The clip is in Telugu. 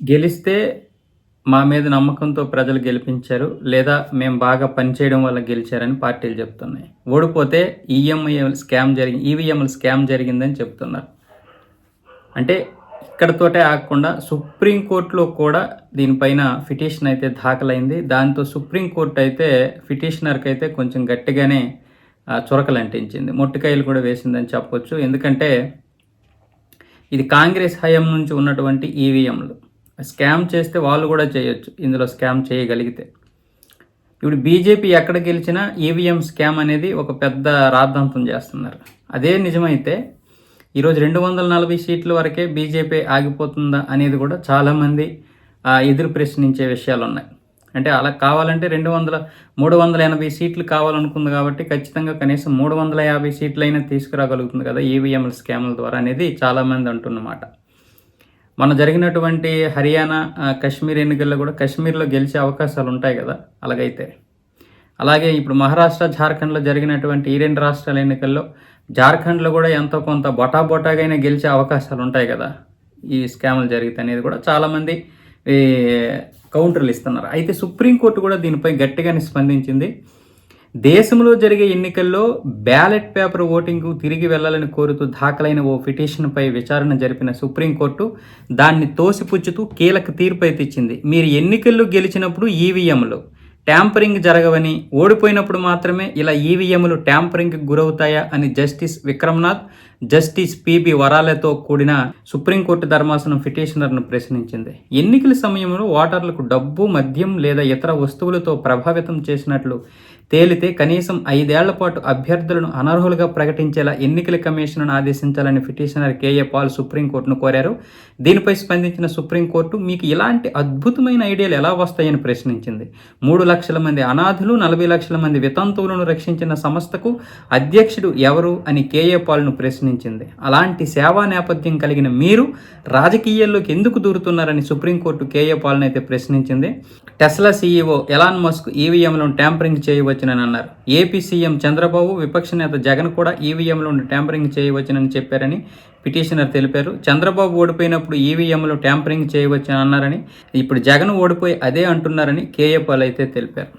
గెలిస్తే మా మీద నమ్మకంతో ప్రజలు గెలిపించారు లేదా మేము బాగా పనిచేయడం వల్ల గెలిచారని పార్టీలు చెప్తున్నాయి. ఓడిపోతే ఈఎంఐ స్కామ్ జరిగి ఈవీఎంఎల్ స్కామ్ జరిగిందని చెప్తున్నారు. అంటే ఇక్కడతోటే ఆగకుండా సుప్రీంకోర్టులో కూడా దీనిపైన పిటిషన్ అయితే దాఖలైంది. దాంతో సుప్రీంకోర్టు అయితే పిటిషనర్కి అయితే కొంచెం గట్టిగానే చురకలు అంటించింది మొట్టికాయలు కూడా వేసిందని చెప్పొచ్చు. ఎందుకంటే ఇది కాంగ్రెస్ హయాం నుంచి ఉన్నటువంటి ఈవీఎంలు. స్కామ్ చేస్తే వాళ్ళు కూడా చేయొచ్చు. ఇందులో స్కామ్ చేయగలిగితే. ఇప్పుడు బీజేపీ ఎక్కడ గెలిచినా ఈవీఎం స్కామ్ అనేది ఒక పెద్ద రాద్ధాంతం చేస్తున్నారు. అదే నిజమైతే ఈరోజు రెండు వందల నలభై సీట్ల వరకే బీజేపీ ఆగిపోతుందా అనేది కూడా చాలామంది ఎదురు ప్రశ్నించే విషయాలు ఉన్నాయి అంటే అలా కావాలంటే రెండు వందల మూడు వందల ఎనభై సీట్లు కావాలనుకుంది కాబట్టి ఖచ్చితంగా కనీసం మూడు వందల యాభై సీట్లైనా తీసుకురాగలుగుతుంది కదా ఈవీఎంల స్కామ్ల ద్వారా అనేది చాలామంది అంటున్నమాట. మన జరిగినటువంటి హర్యానా కశ్మీర్ ఎన్నికల్లో కూడా కశ్మీర్లో గెలిచే అవకాశాలు ఉంటాయి కదా అలాగైతే. అలాగే ఇప్పుడు మహారాష్ట్ర జార్ఖండ్లో జరిగినటువంటి ఈ రెండు రాష్ట్రాల ఎన్నికల్లో జార్ఖండ్లో కూడా ఎంతో కొంత బొటా బొటాగైనా గెలిచే అవకాశాలు ఉంటాయి కదా ఈ స్కాములు జరిగితే అనేది కూడా చాలామంది కౌంటర్లు ఇస్తున్నారు. అయితే సుప్రీంకోర్టు కూడా దీనిపై గట్టిగానే స్పందించింది. దేశంలో జరిగే ఎన్నికల్లో బ్యాలెట్ పేపర్ ఓటింగ్కు తిరిగి వెళ్ళాలని కోరుతూ దాఖలైన ఓ పిటిషన్పై విచారణ జరిపిన సుప్రీంకోర్టు దాన్ని తోసిపుచ్చుతూ కీలక తీర్పు అయితే ఇచ్చింది మీరు ఎన్నికల్లో గెలిచినప్పుడు ఈవీఎంలు ట్యాంపరింగ్ జరగవని ఓడిపోయినప్పుడు మాత్రమే ఇలా ఈవీఎంలు ట్యాంపరింగ్కి గురవుతాయా అని justice Vikramnath justice P B వరాలతో కూడిన సుప్రీంకోర్టు ధర్మాసనం పిటిషనర్ను ప్రశ్నించింది. ఎన్నికల సమయంలో ఓటర్లకు డబ్బు మద్యం లేదా ఇతర వస్తువులతో ప్రభావితం చేసినట్లు తేలితే కనీసం ఐదేళ్ళ పాటు అభ్యర్థులను అనర్హులుగా ప్రకటించేలా ఎన్నికల కమిషన్ను ఆదేశించాలని పిటిషనర్ కేఏ పాల్ సుప్రీంకోర్టును కోరారు. దీనిపై స్పందించిన సుప్రీంకోర్టు మీకు ఇలాంటి అద్భుతమైన ఐడియాలు ఎలా వస్తాయని ప్రశ్నించింది. మూడు లక్షల మంది అనాథులు నలభై లక్షల మంది వితంతువులను రక్షించిన సంస్థకు అధ్యక్షుడు ఎవరు? అని కేఏ పాల్ను ప్రశ్నించింది. అలాంటి సేవా నేపథ్యం కలిగిన మీరు రాజకీయాల్లోకి ఎందుకు దూరుతున్నారని సుప్రీంకోర్టు కేఏ పాల్ను అయితే ప్రశ్నించింది. టెస్లా సీఈఓ ఎలాన్ మస్క్ ఈవీఎంలను ట్యాంపరింగ్ చేయవచ్చునని అన్నారు ఏపీ సీఎం చంద్రబాబు విపక్ష నేత జగన్ కూడా ఈవీఎంలను ట్యాంపరింగ్ చేయవచ్చునని చెప్పారని పిటిషనర్ తెలిపారు. చంద్రబాబు ఓడిపోయినప్పుడు ఈవీఎంలు ట్యాంపరింగ్ చేయవచ్చని అన్నారని ఇప్పుడు జగన్ ఓడిపోయి అదే అంటున్నారని కేఏ పాల్ అయితే తెలిపారు.